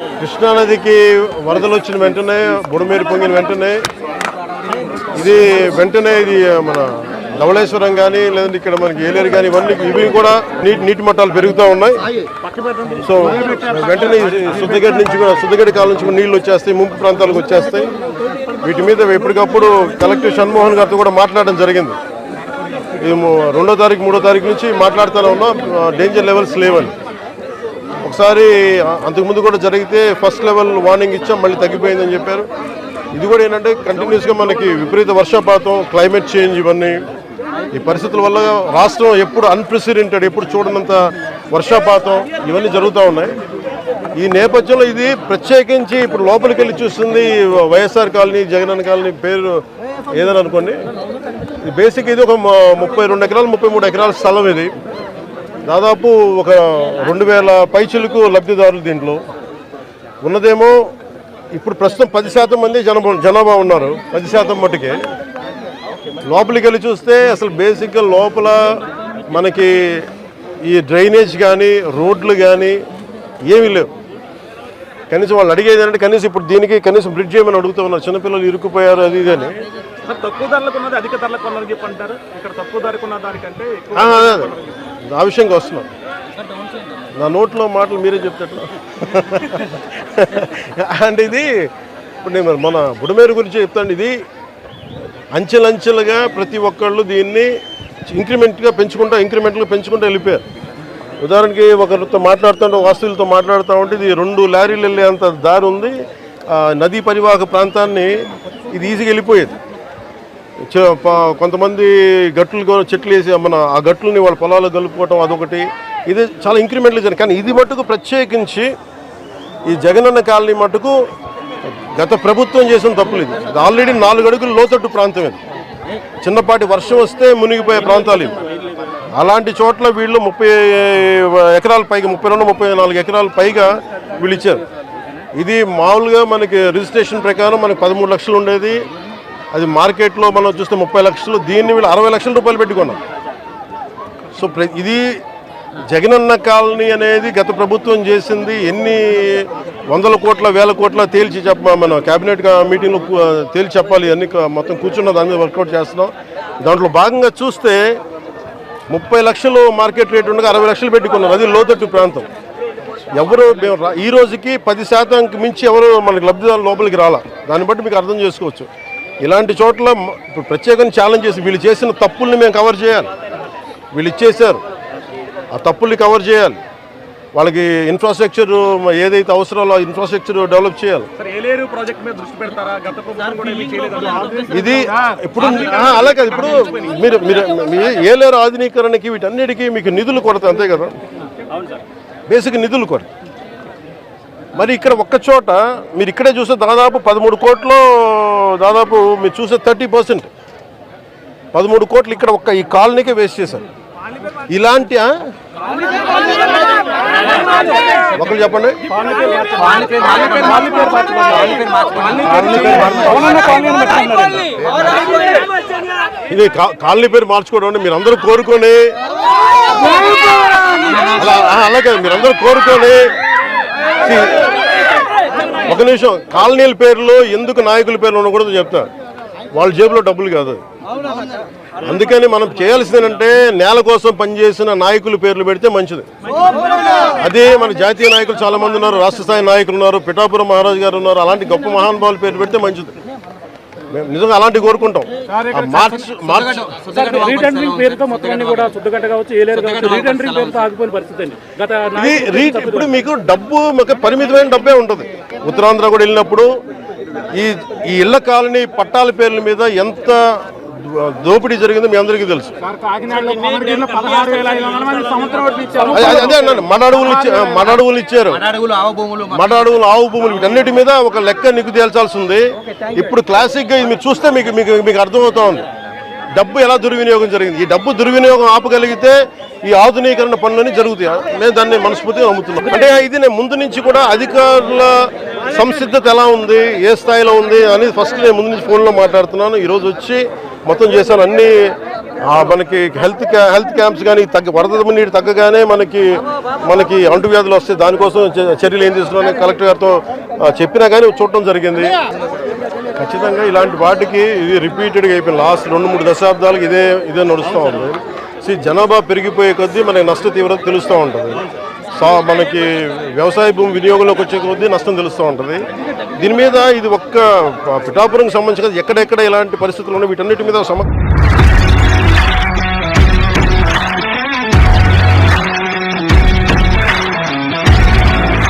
కృష్ణానదికి వరదలు వచ్చిన వెంటనే బుడమేరు పొంగిన వెంటనే ఇది వెంటనే ఇది మన ధవళేశ్వరం కానీ లేదంటే ఇక్కడ మనకి ఏలేరు కానీ ఇవన్నీ ఇవి కూడా నీటి నీటి మట్టాలు పెరుగుతూ ఉన్నాయి. సో వెంటనే ఈ శుద్ధగడ్డ నుంచి కూడా శుద్ధగడ్డ కాలం నుంచి కూడా నీళ్ళు వచ్చేస్తాయి ముంపు ప్రాంతాలకు వచ్చేస్తాయి. వీటి మీద ఎప్పటికప్పుడు కలెక్టర్ షణ్మోహన్ గారితో కూడా మాట్లాడడం జరిగింది. ఇది రెండో తారీఖు మూడో తారీఖు నుంచి మాట్లాడుతూనే ఉన్నాం. డేంజర్ లెవెల్స్ లేవని. ఒకసారి అంతకుముందు కూడా జరిగితే ఫస్ట్ లెవెల్ వార్నింగ్ ఇచ్చాం మళ్ళీ తగ్గిపోయిందని చెప్పారు. ఇది కూడా ఏంటంటే కంటిన్యూస్గా మనకి విపరీత వర్షపాతం క్లైమేట్ చేంజ్ ఇవన్నీ. ఈ పరిస్థితుల వల్ల రాష్ట్రం ఎప్పుడు అన్ప్రెసిడెంటెడ్ ఎప్పుడు చూడనంత వర్షపాతం ఇవన్నీ జరుగుతూ ఉన్నాయి. ఈ నేపథ్యంలో ఇది ప్రత్యేకించి ఇప్పుడు లోపలికి వెళ్ళి చూస్తుంది వైఎస్ఆర్ కాలనీ జగనన్న కాలనీ పేరు ఏదని అనుకోండి. బేసిక్ ఇది ఒక ముప్పై రెండు ఎకరాలు ముప్పై మూడు ఎకరాల స్థలం ఇది. దాదాపు ఒక రెండు వేల పైచులకు లబ్ధిదారులు దీంట్లో. ఉన్నదేమో ఇప్పుడు ప్రస్తుతం పది శాతం మంది జనభా జనాభా ఉన్నారు పది శాతం మట్టుకే. లోపలికి వెళ్ళి చూస్తే అసలు బేసిక్గా లోపల మనకి ఈ డ్రైనేజ్ కానీ రోడ్లు కానీ ఏమీ లేవు. కనీసం వాళ్ళు అడిగేది ఏంటంటే కనీసం ఇప్పుడు దీనికి కనీసం బ్రిడ్జ్ చేయమని అడుగుతూ ఉన్నారు. చిన్నపిల్లలు ఇరుక్కుపోయారు అది ఇది అని. తక్కువ ధరలకు ఉన్నది అధిక ధరలకు ఉన్నది చెప్పంటారు. ఇక్కడ తక్కువ ధరకు ఉన్న దానికంటే ఎక్కువ ఆ, విషయంగా వస్తున్నాం. నా నోట్లో మాటలు మీరే చెప్తేట్లా అంటే ఇది ఇప్పుడు నేను మన బుడమేరు గురించి చెప్తాను. ఇది అంచెలంచెలుగా ప్రతి ఒక్కళ్ళు దీన్ని ఇంక్రిమెంట్గా పెంచుకుంటా ఇంక్రిమెంట్గా పెంచుకుంటూ వెళ్ళిపోయారు. ఉదాహరణకి ఒకరితో మాట్లాడుతుంటే వాస్తువులతో మాట్లాడుతూ ఉంటే ఇది రెండు లారీలు వెళ్ళేంత దారి ఉంది. ఆ నదీ పరివాహక ప్రాంతాన్ని ఇది ఈజీగా వెళ్ళిపోయేది. కొంతమంది గట్లు చెట్లు వేసి మన ఆ గట్లని వాళ్ళ పొలాల్లో కలుపుకోవటం అదొకటి. ఇది చాలా ఇంక్రిమెంట్లు జరిగింది. కానీ ఇది మటుకు ప్రత్యేకించి ఈ జగనన్న కాలనీ మటుకు గత ప్రభుత్వం చేసిన తప్పులు ఇది. ఇది ఆల్రెడీ నాలుగు అడుగులు లోతట్టు ప్రాంతం ఇది. చిన్నపాటి వర్షం వస్తే మునిగిపోయే ప్రాంతాలు ఇవి. అలాంటి చోట్ల వీళ్ళు ముప్పై ఎకరాల పైగా ముప్పై రెండు ముప్పై నాలుగు ఎకరాల పైగా వీళ్ళు ఇచ్చారు. ఇది మామూలుగా మనకి రిజిస్ట్రేషన్ ప్రకారం మనకి పదమూడు లక్షలు ఉండేది. అది మార్కెట్లో మనం చూస్తే ముప్పై లక్షలు. దీన్ని వీళ్ళు అరవై లక్షల రూపాయలు పెట్టుకున్నాం సో ఇది జగనన్న కాలనీ అనేది గత ప్రభుత్వం చేసింది. ఎన్ని వందల కోట్ల వేల కోట్ల తేల్చి చెప్ప మన కేబినెట్ మీటింగ్లో తేల్చి చెప్పాలి. అన్ని మొత్తం కూర్చున్న దాని మీద వర్కౌట్ చేస్తున్నాం. దాంట్లో భాగంగా చూస్తే ముప్పై లక్షలు మార్కెట్ రేట్ ఉండగా అరవై లక్షలు పెట్టుకున్నారు. అది లోతట్టు ప్రాంతం. ఎవరు రా- ఈ రోజుకి పది శాతంకి మించి ఎవరు మనకి లబ్ధిదారులు లోపలికి రాలా. దాన్ని బట్టి మీకు అర్థం చేసుకోవచ్చు. ఇలాంటి చోట్ల ఇప్పుడు ప్రత్యేకంగా ఛాలెంజ్ చేసి వీళ్ళు చేసిన తప్పుల్ని మేము కవర్ చేయాలి. వీళ్ళు ఇచ్చేశారు. ఆ తప్పుల్ని కవర్ చేయాలి. వాళ్ళకి ఇన్ఫ్రాస్ట్రక్చర్ ఏదైతే అవసరాలో ఇన్ఫ్రాస్ట్రక్చర్ డెవలప్ చేయాలి. సార్ ఏలేరు ప్రాజెక్ట్ మీద దృష్టి పెడతారా? గత ప్రభుత్వం కూడా ఏమీ చేయలేదు. ఇది ఇప్పుడు ఆ, అలా కాదు. ఇప్పుడు మీరు మీరు మీ ఏలేరు ఆధునీకరణకి వీటన్నిటికీ మీకు నిధులు కొరత అంతే కదా? బేసిక్ నిధులు కొరత. మరి ఇక్కడ ఒక్క చోట మీరు ఇక్కడే చూస్తే దాదాపు పదమూడు కోట్లు దాదాపు మీరు చూసే థర్టీ పర్సెంట్. పదమూడు కోట్లు ఇక్కడ ఒక్క ఈ కాలనీకే వేస్ట్ చేశారు. ఇలాంటి ఆ? ఒకరు చెప్పండి. ఇది కాలనీ పేరు మార్చుకోవడం మీరు అందరూ కోరుకొని. అలా మీరందరూ కాదు కోరుకొని ఒక నిమిషం కాలనీల పేర్లు ఎందుకు నాయకుల పేర్లు ఉండకూడదు చెప్తా. వాళ్ళ జేబులో డబ్బులు కాదు. అందుకని మనం చేయాల్సింది ఏంటంటే నేల కోసం పనిచేసిన నాయకుల పేర్లు పెడితే మంచిది. అదే మన జాతీయ నాయకులు చాలా మంది ఉన్నారు రాష్ట్ర స్థాయి నాయకులు ఉన్నారు పిఠాపురం మహారాజు గారు ఉన్నారు అలాంటి గొప్ప మహానుభావుల పేర్లు పెడితే మంచిది. మేము నిజంగా అలాంటివి కోరుకుంటాం. మార్చ్ మార్చ్ రీటెండరింగ్ పేరుతో మొత్తం అన్ని కూడా చుట్టుగట్ట కావచ్చు ఏలేరు కావచ్చు రీటెండరింగ్ పేరుతో ఆగిపోయిన పరిస్థితి అండి. గత ఇది నాయకులు రీ ఇప్పుడు మీకు డబ్బు మీకు పరిమితమైన డబ్బే ఉంటుంది. ఉత్తరాంధ్ర కూడా వెళ్ళినప్పుడు ఈ ఈ ఇళ్ళ కాలనీ పట్టాల పేర్ల మీద ఎంత దోపిడీ జరిగిందో మీ అందరికీ తెలుసు. అదే అన్నాను మన అడవులు ఇచ్చా మన అడవులు ఇచ్చారు. అడవులు ఆవ భూములు మడ అడవులు ఆవు భూములు వీటన్నిటి మీద ఒక లెక్క నీకు తేల్చాల్సి ఉంది ఇప్పుడు క్లాసిక్గా ఇది మీరు చూస్తే మీకు మీకు మీకు అర్థమవుతా ఉంది. డబ్బు ఎలా దుర్వినియోగం జరిగింది? ఈ డబ్బు దుర్వినియోగం ఆపగలిగితే ఈ ఆధునీకరణ పనులన్నీ జరుగుతాయి? నేను దాన్ని మనస్ఫూర్తిగా నమ్ముతున్నాను. అంటే ఇది నేను ముందు నుంచి కూడా అధికారుల సంసిద్ధత ఎలా ఉంది? ఏ స్థాయిలో ఉంది? అని ఫస్ట్ నేను ముందు నుంచి ఫోన్లో మాట్లాడుతున్నాను. ఈరోజు వచ్చి మొత్తం చేశాను అన్ని మనకి హెల్త్ హెల్త్ క్యాంప్స్ కానీ తగ్గ వరద నీరు తగ్గగానే మనకి మనకి అంటువ్యాధులు వస్తాయి దానికోసం చర్యలు ఏం తీసుకున్నాను కలెక్టర్ గారితో చెప్పినా కానీ చూడటం జరిగింది. ఖచ్చితంగా ఇలాంటి వాటికి ఇది రిపీటెడ్గా అయిపోయింది. లాస్ట్ రెండు మూడు దశాబ్దాలకు ఇదే ఇదే నడుస్తూ ఉంది. జనాభా పెరిగిపోయే కొద్దీ మనకి నష్ట తీవ్రత తెలుస్తూ ఉంటుంది. మనకి వ్యవసాయ భూమి వినియోగంలోకి వచ్చే కొద్దీ నష్టం తెలుస్తూ ఉంటుంది. దీని మీద ఇది ఒక్క పిఠాపురంకి సంబంధించి ఎక్కడెక్కడ ఇలాంటి పరిస్థితులు ఉన్నాయి వీటన్నిటి మీద సమగ్ర